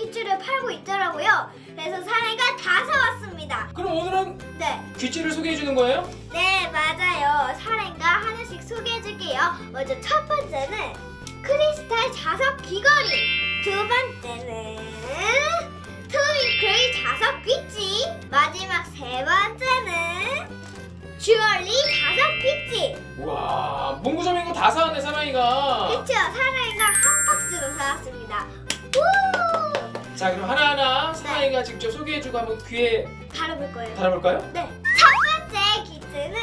떡꼬치를 팔고 있더라고요. 그래서 사내가 다 사왔습니다. 그럼 오늘은 네, 귀찌를 소개해 주는 거예요? 네 맞아요. 사내가 하나씩 소개해줄게요. 먼저 첫 번째는 크리스탈 자석 귀걸이. 두 번째는 트윙클 자석 귀찌. 마지막 세 번째는 주얼리 자석 귀찌. 우와 문구점인 거 다 사왔네 사랑이가. 그쵸 사내 자 그럼 하나하나 사랑이가 직접 소개해주고 한번 귀에 바로 볼 거예요. 달아볼까요? 네. 첫 번째 기트는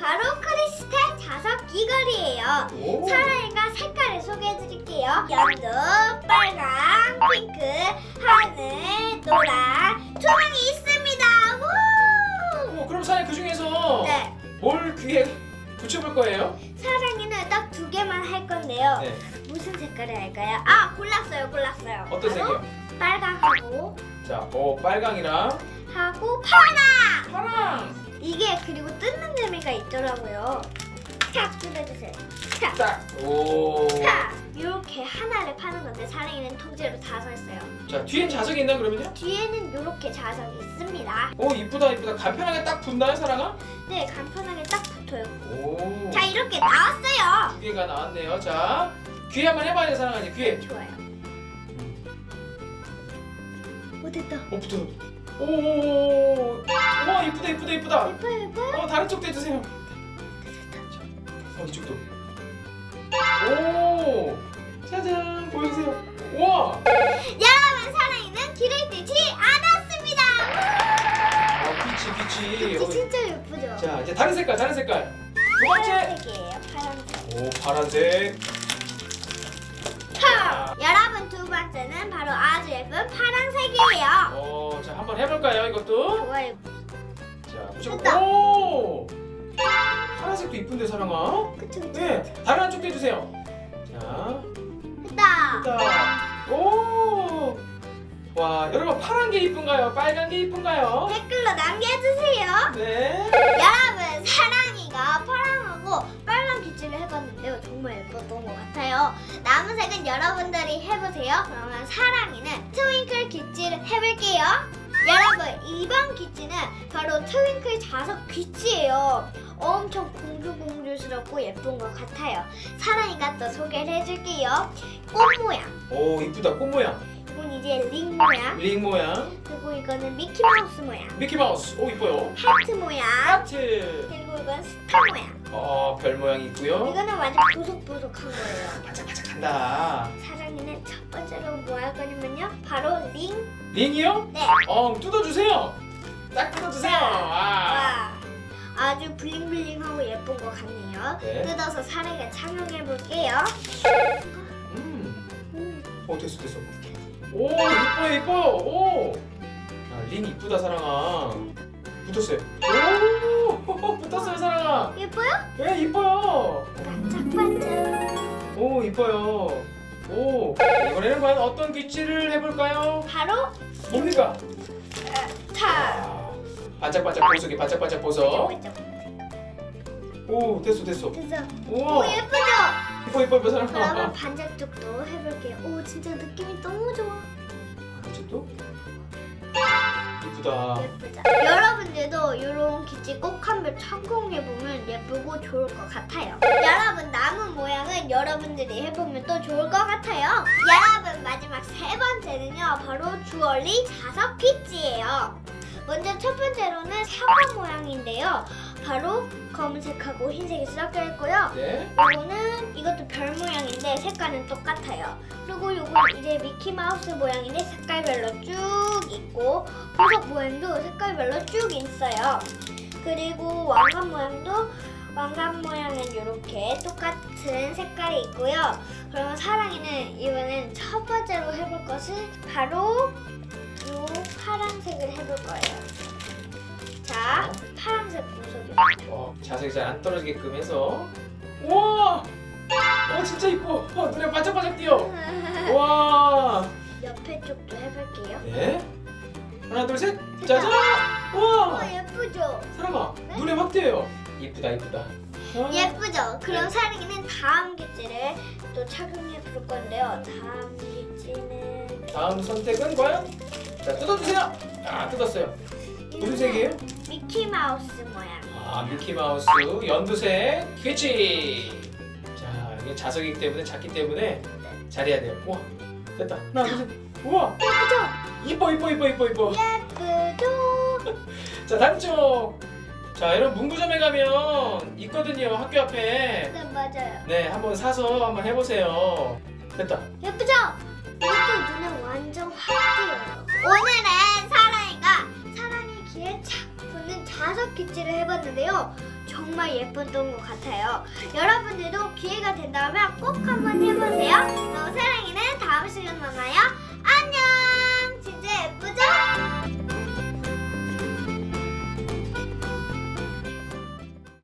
바로 크리스탈 자석 귀걸이에요. 오. 사랑이가 색깔을 소개해 드릴게요. 연두, 빨강, 핑크, 하늘, 노랑, 투명이 있습니다. 우! 오, 그럼 사랑이 그 중에서 네. 뭘 귀에 붙여볼 거예요? 사랑이는 딱 두 개만 할 건데요. 네. 무슨 색깔을 할까요? 아, 골랐어요. 골랐어요. 어떤 바로 색이요? 빨강하고 자, 어 빨강이랑 하고 파랑. 파랑. 이게 그리고 뜯는 재미가 있더라고요. 탁 뜯어주세요. 탁. 딱. 오. 자, 이렇게 하나를 파는 건데 사랑이는 통째로 다 샀어요. 자, 뒤엔 자석이 있나 그러면요? 뒤에는 이렇게 자석이 있습니다. 오, 이쁘다 이쁘다. 간편하게 딱 붙나요, 사랑아? 네, 간편하게 딱 붙어요. 오. 자, 이렇게 나왔어요. 두 개가 나왔네요. 자, 귀에 한번 해봐야 돼, 사랑아. 귀에. 좋아요. 됐다. 어, 붙어. 오, 오, 와, 이쁘다, 이쁘다, 이쁘다. 예뻐요, 예뻐요. 어, 다른 쪽도 해주세요. 자, 어, 이쪽도. 오, 짜잔, 보여주세요. 우와, 여러분, 사랑이는 길을 뜯지 않았습니다. 어, 빛이, 빛이. 어, 진짜 예쁘죠? 자, 이제 다른 색깔, 다른 색깔. 두 번째. 파란색이에요, 파란색. 오, 파란색. 파! 여러분, 두 번째는 바로 아주 예쁜 파란 색이에요. 어, 자, 한번 해볼까요, 이것도? 좋아요. 자. 됐다. 오, 파란색도 이쁜데, 사랑아. 그쵸, 그쵸. 네, 다른 한쪽도 해주세요. 자, 됐다. 됐다. 오, 와, 여러분 파란 게 이쁜가요? 빨간 게 이쁜가요? 댓글로 남겨주세요. 네. 여러분 사랑이가 파랑하고 빨간 빗질을 해봤는데요 정말 예뻤던 것 같아요 남은 색은 여러분들이 해보세요 그 러면 사랑이는 트윙클 빗질을 해볼게요 여러분 이번 귀찌는 바로 트윙클 자석 귀찌예요 엄청 공주공주스럽고 예쁜 것 같아요 사랑이가 또 소개를 해줄게요 꽃 모양 오, 이쁘다. 꽃 모양. 이건 이제 링 모양 링 모양. 그리고 이거는 미키마우스 모양 미키 마우스. 오, 이뻐요. 하트 모양 하트. 그리고 이건 스타 모양 어, 별 모양 있고요. 이거는 완전 보석보석한 거예요. 반짝반짝한다. 사랑 링. 링이요? 네. 어, 뜯어주세요. 딱 뜯어주세요. 아. 와. 아주 블링블링하고 예쁜 것 같네요. 네. 뜯어서 사랑이가 착용해 볼게요. 음. 음, 어, 됐어, 됐어. 오, 이뻐요, 이뻐요. 오. 아, 링 이쁘다, 사랑아. 붙었어요. 오, 붙었어요, 사랑아. 예뻐요? 예, 이뻐요. 반짝반짝. 오, 이뻐요. 오, 이번에는 과연 어떤 귀치를 해볼까요? 바로 뭡니까? 타. 아, 반짝반짝 보석이 반짝반짝 보석. 반짝. 오, 됐어, 됐어. 그래서 오, 오 예쁘죠? 이뻐, 이뻐, 이뻐, 그러면 사랑아. 반짝 쪽도 해볼게요. 오 진짜 느낌이 너무 좋아. 이제 또? 이쁘다. 예쁘죠? 여러분들도 이런 기치 꼭 한번 착용해보면 예쁘고 좋을 것 같아요. 여러분 남은 모양은 여러분들이 해보면 또 좋을 것 같아요. 여러분 마지막 세 번째는요. 바로 주얼리 자석 피치예요. 먼저 첫 번째로는 사과 모양인데요. 바로 검은색하고 흰색이 섞여 있고요. 네. 이거는 이것도 별 모양인데 색깔은 똑같아요. 그리고 이거 이제 미키 마우스 모양인데 색깔별로 쭉 있고 보석 모양도 색깔별로 쭉 있어요. 그리고 왕관 모양도 왕관 모양은 이렇게 똑같은 색깔이 있고요. 그러면 사랑이는 이번엔 첫 번째로 해볼 것은 바로 이 파란색을 해볼 거예요. 자, 파란색 보석이 어, 자석이 잘안 떨어지게끔 해서. 우와! 어, 진짜 이뻐. 어, 눈에 반짝반짝 띄어. 와. 옆에 쪽도 해볼게요. 네. 하나, 둘, 셋. 짜잔. 우와. 어, 예쁘죠? 사랑아, 네? 눈에 확 띄어요. 이쁘다. 아. 예쁘죠? 그럼 네. 사랑이는 다음 깃질을 또 착용해 볼 건데요. 다음 깃질은 다음 선택은 과연? 자, 뜯어주세요. 아, 뜯었어요. 무슨 색이에요? 미키 마우스 모양. 아 미키마우스 연두색 귀치 자 이게 자석이기 때문에 작기 때문에 잘해야 돼요 우와 됐다 하나 둘 셋 우와 예쁘죠? 이뻐 이뻐 이뻐 이뻐 이뻐 예쁘죠? 자 다른 쪽 자 여러분 문구점에 가면 있거든요 학교 앞에 네 맞아요. 네 한번 사서 한번 해보세요 됐다 예쁘죠? 이것도 눈에 완전 확 띄어요. 오늘은 사랑이가 사랑의 귀에 착 붙는 자석 귀지를 해봤는데요. 정말 예뻤던 것 같아요. 여러분들도 기회가 된다면 꼭 한번 해보세요. 그럼 사랑이는 다음 시간 만나요. 안녕!